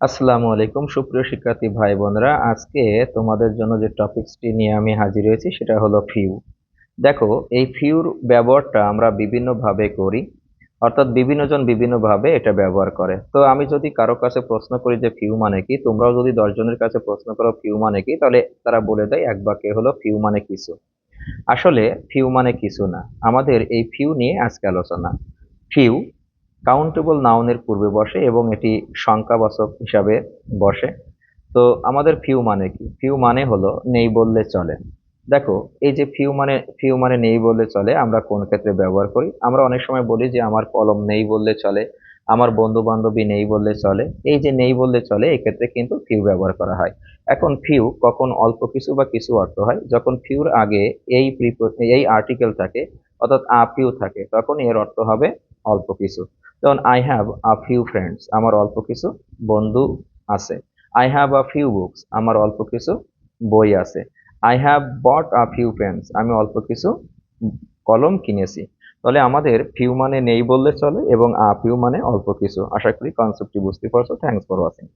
আসসালামু আলাইকুম, সুপ্রিয় শিক্ষার্থী ভাই বোনরা। আজকে তোমাদের জন্য যে টপিকসটি নিয়ে আমি হাজির হয়েছি, সেটা হলো ফিউ দেখো, এই ফিউর ব্যবহারটা আমরা বিভিন্নভাবে করি, অর্থাৎ বিভিন্নজন বিভিন্নভাবে এটা ব্যবহার করে। তো আমি যদি কারও কাছে প্রশ্ন করি যে ফিউ মানে কি, তোমরাও যদি দশজনের কাছে প্রশ্ন করো ফিউ মানে কি, তাহলে তারা বলে দেয় এক বাক্যে হলো ফিউ মানে কিছু। আসলে ফিউ মানে কিছু না। আমাদের এই ফিউ নিয়ে আজকে আলোচনা। ফিউ কাউন্টেবল নাউনের পূর্বে বসে এবং এটি সংখ্যাবাচক হিসাবে বসে। তো আমাদের ফিউ মানে কি? ফিউ মানে হলো নেই বললে চলে। দেখো, এই যে ফিউ মানে ফিউ মানে নেই বললে চলে, আমরা কোন ক্ষেত্রে ব্যবহার করি? আমরা অনেক সময় বলি যে আমার কলম নেই বললে চলে, আমার বন্ধু বান্ধবী নেই বললে চলে। এই যে নেই বললে চলে এক্ষেত্রে কিন্তু ফিউ ব্যবহার করা হয়। এখন ফিউ কখন অল্প কিছু বা কিছু অর্থ হয়? যখন ফিউর আগে এই এই আর্টিকেল থাকে, অর্থাৎ আ ফিউ থাকে, তখন এর অর্থ হবে অল্প কিছু। যেমন I have a few friends আমার অল্প কিছু বন্ধু আছে। I have a few books আমার অল্প কিছু বই আছে। I have but a few pens আমি অল্প কিছু কলম কিনেছি। তাহলে আমাদের ফিউ মানে নেই বললে চলে এবং আ ফিউ মানে অল্প কিছু। আশা করি কনসেপ্টটি বুঝতে পারছ। Thanks for watching